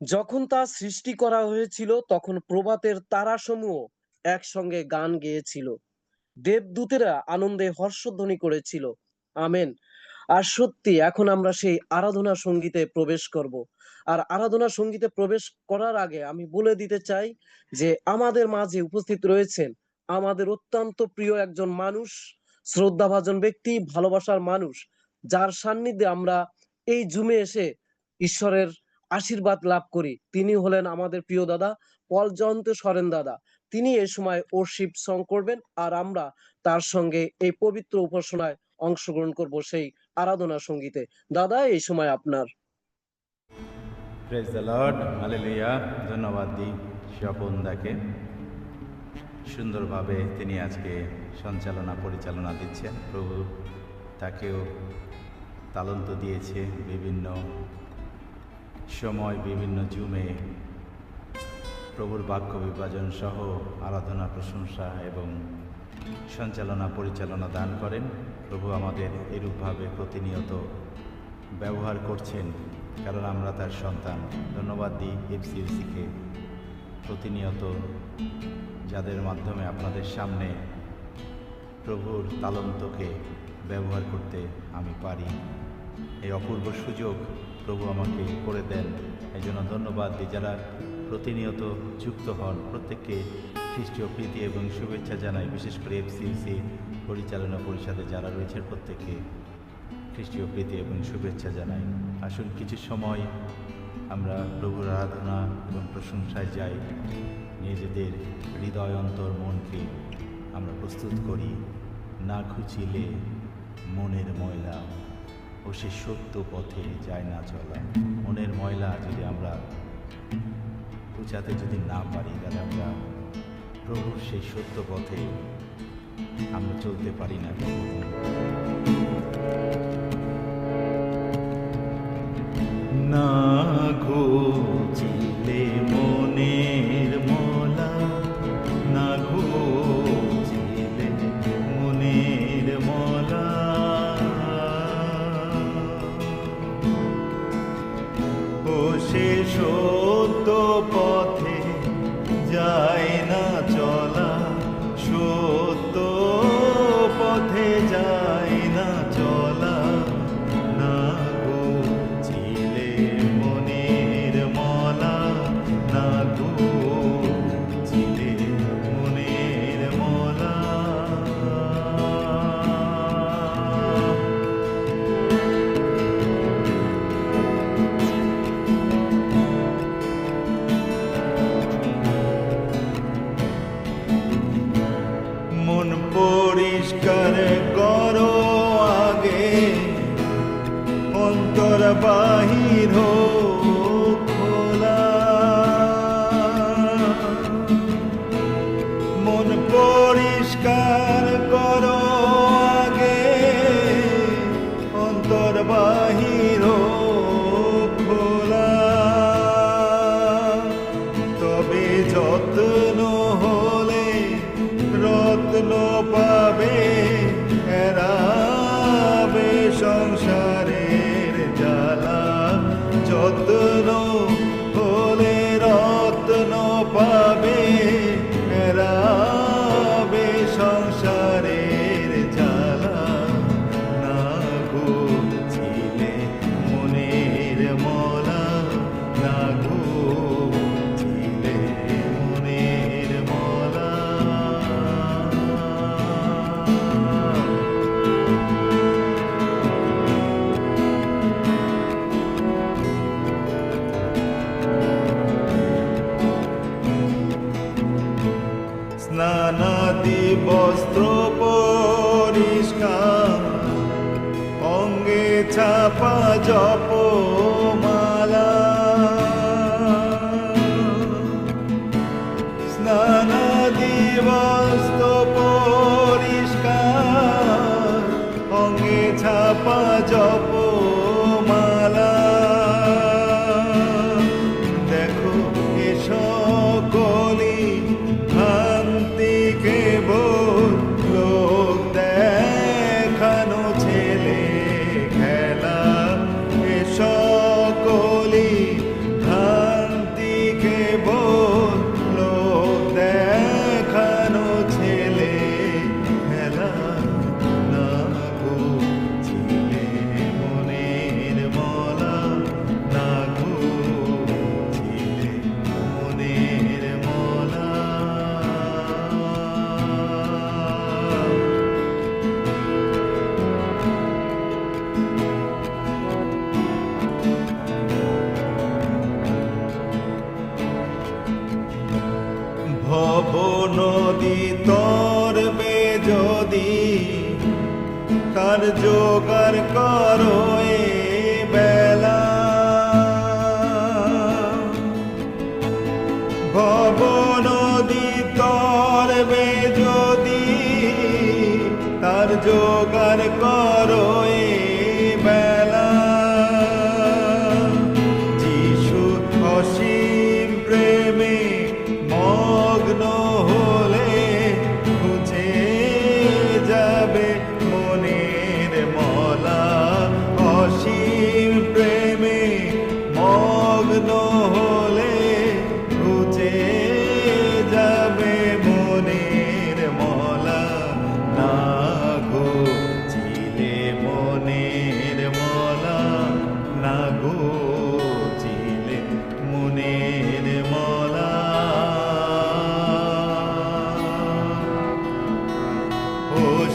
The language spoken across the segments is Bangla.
যখন তা সৃষ্টি করা হয়েছিল, তখন প্রভাতের তারাসমূহ একসঙ্গে গান গেয়েছিল। দেবদূতেরা আনন্দে হর্ষধ্বনি করেছিল। আমেন। আর সত্যি, এখন আমরা সেই আরাধনা সঙ্গীতে প্রবেশ করব। আর আরাধনা সঙ্গীতে প্রবেশ করার আগে আমি বলে দিতে চাই যে, আমাদের মাঝে উপস্থিত রয়েছেন আমাদের অত্যন্ত প্রিয় একজন মানুষ, শ্রদ্ধাভাজন ব্যক্তি, ভালোবাসার মানুষ, যার সান্নিধ্যে আমরা এই জুমে এসে ঈশ্বরের আশীর্বাদ লাভ করি। তিনি হলেন আমাদের প্রিয় দাদা পল জয়ন্ত সরেন দাদা। তিনি এই সময় ওরশিপ সং করবেন আর আমরা তার সঙ্গে এই পবিত্র উপাসনায় অংশগ্রহণ করব সেই আরাধনা সঙ্গীতে। দাদা এই সময় আপনার। ধন্যবাদ দিই স্বপনদাকে সুন্দরভাবে তিনি আজকে সঞ্চালনা, পরিচালনা দিচ্ছেন। প্রভু তাকেও তালন্ত দিয়েছে বিভিন্ন সময় বিভিন্ন জুমে প্রভুর বাক্য বিভাজন সহ আরাধনা, প্রশংসা এবং সঞ্চালনা, পরিচালনা দান করেন। প্রভু আমাদের এরূপভাবে প্রতিনিয়ত ব্যবহার করছেন, কারণ আমরা তার সন্তান। ধন্যবাদ দিই এফসিএলসিকে প্রতিনিয়ত যাদের মাধ্যমে আপনাদের সামনে প্রভুর তালন্তকে ব্যবহার করতে আমি পারি। এই অপূর্ব সুযোগ প্রভু আমাকে করে দেন। এই জন্য ধন্যবাদ দিই যারা প্রতিনিয়ত যুক্ত হন। প্রত্যেককে খ্রিস্টীয় প্রীতি এবং শুভেচ্ছা জানাই। বিশেষ করে এফসিএলসি পরিচালনা পরিষদে যারা রয়েছে প্রত্যেককে খ্রিস্টীয় প্রীতি এবং শুভেচ্ছা জানাই। আসুন কিছু সময় আমরা প্রভুর আরাধনা এবং প্রশংসায় যাই। নিজেদের হৃদয় অন্তর মনকে আমরা প্রস্তুত করি। না খুঁচিলে মনের ময়লা। ও সে সত্য পথে যায় না চলা। মনের ময়লা যদি আমরা উচাতে যদি না পারি, তাহলে আমরা প্রভুর সেই সত্য পথে আমরা চলতে পারি না। না সংসারের জ্বালা যত্ন হলে রত্ন পাবে ছাপা জপ তরবে যদি তার জোগাড় করো এ বেলা। ভব নদী তরবে যদি তার জোগাড় করো এ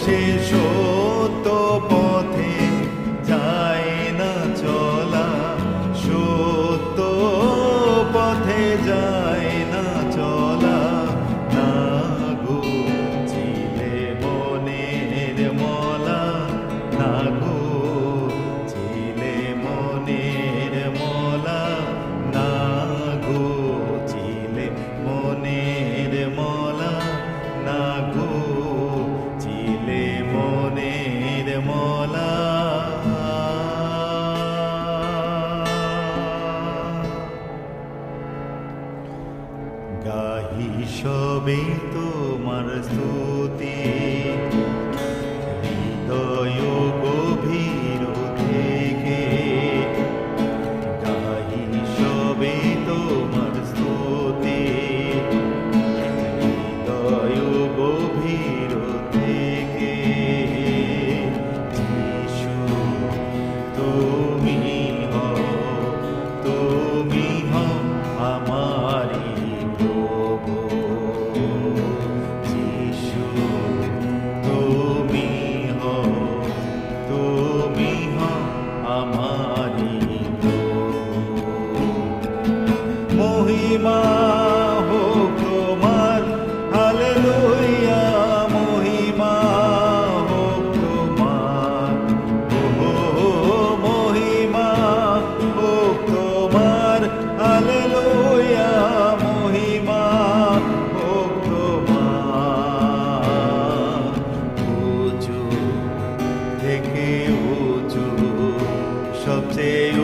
সে সত্য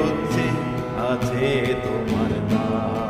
মধ্যে আছে তোমার দান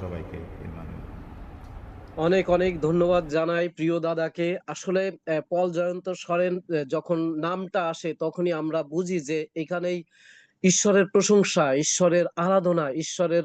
সবাইকে অনেক অনেক ধন্যবাদ জানাই প্রিয় দাদাকে। আসলে পল জয়ন্ত সরেন যখন নামটা আসে তখনই আমরা বুঝি যে এখানেই ঈশ্বরের প্রশংসা, ঈশ্বরের আরাধনা, ঈশ্বরের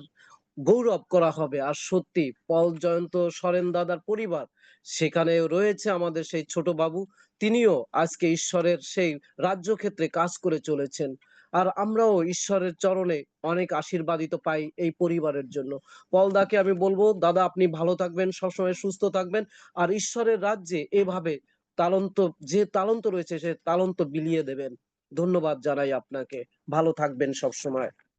গৌরব করা হবে। আর সত্যি, পল জয়ন্ত সরেন দাদার পরিবার সেখানে রয়েছে আমাদের সেই ছোট বাবু। তিনিও আজকে ঈশ্বরের সেই রাজ্যক্ষেত্রে কাজ করে চলেছেন। আর আমরাও ঈশ্বরের চরণে অনেক আশীর্বাদিত পাই এই পরিবারের জন্য। পলদাকে আমি বলব, দাদা আপনি ভালো থাকবেন, সবসময় সুস্থ থাকবেন আর ঈশ্বরের রাজ্যে এভাবে তালন্ত, যে তালন্ত রয়েছে সে তালন্ত বিলিয়ে দেবেন। ধন্যবাদ জানাই আপনাকে। ভালো থাকবেন সবসময়।